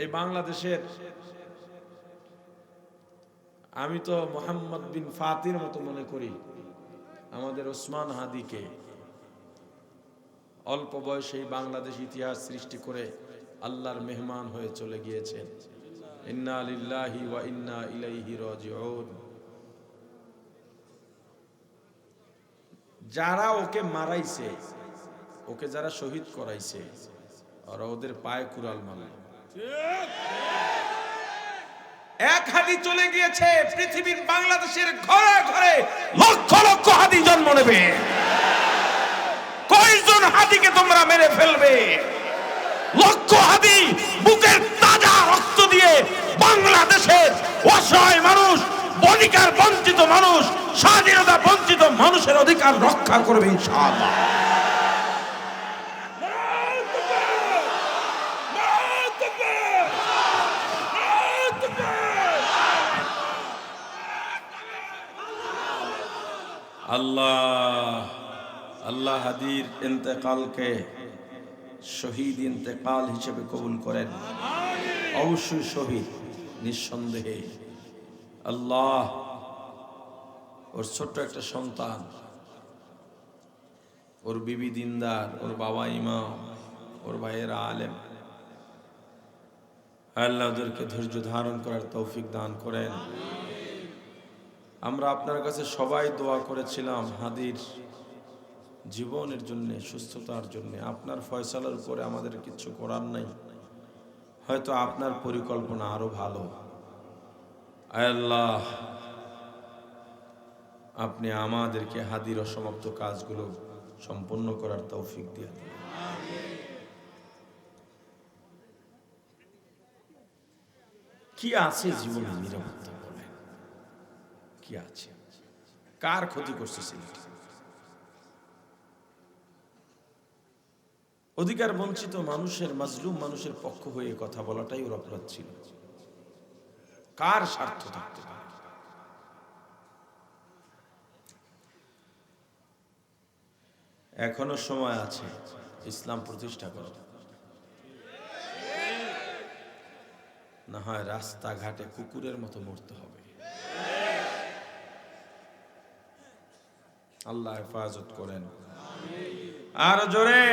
এই বাংলাদেশের আমি তো মোহাম্মদ বিন ফাতির মতো মনে করি। আমাদের ওসমান হাদিকে অল্প বয়সে বাংলাদেশ ইতিহাস সৃষ্টি করে আল্লাহর মেহমান হয়ে চলে গিয়েছেন। যারা ওকে মারাইছে, ওকে যারা শহীদ করাইছে ওরা ওদের পায়ে কুড়াল মারল। এক হাদি চলে গিয়েছে পৃথিবীর বাংলাদেশের ঘরে ঘরে। লক্ষ লক্ষ হাদি জন্ম নেবে। কয়জন হাদিকে তোমরা মেরে ফেলবে? লক্ষ হাদি বুকের তাজা রক্ত দিয়ে বাংলাদেশের অসহায় মানুষ অধিকার বঞ্চিত মানুষ স্বাধীনতা বঞ্চিত মানুষের অধিকার রক্ষা করবে ইনশাআল্লাহ। আল্লাহ আল্লাহ হাদির ইন্তেকালকে শহীদ ইন্তেকাল হিসেবে কবুল করেন। অবশ্যই শহীদ, নিঃসন্দেহে। আল্লাহ, ওর ছোট্ট একটা সন্তান, ওর বিবি দিনদার, ওর বাবা ইমাম, ওর ভাইয়েরা আলেম। আল্লাহ ওদেরকে ধৈর্য ধারণ করার তৌফিক দান করেন। আমরা আপনার কাছে সবাই দোয়া করেছিলাম হাদির জীবনের জন্য, সুস্থতার জন্য। আপনার ফয়সালার উপরে আমাদের কিছু করার নাই। হয়তো আপনার পরিকল্পনা আরও ভালো। আল্লাহ, আপনি আমাদেরকে হাদির অসমাপ্ত কাজগুলো সম্পন্ন করার তৌফিক দিয়ে। কি আছে জীবনে নিরাপত্তা? কি আছে? কার ক্ষতি করছে ছেলেটি অধিকার বঞ্চিত মানুষের মাজলুম মানুষের পক্ষ হয়ে কথা বলাটাই ওর অপরাধ ছিল। কার স্বার্থ থাকতে পারে? এখনও সময় আছে, ইসলাম প্রতিষ্ঠা করা। না হয় রাস্তাঘাটে কুকুরের মতো মরতে হবে। আল্লাহ হেফাজত করেন। আর জোরে।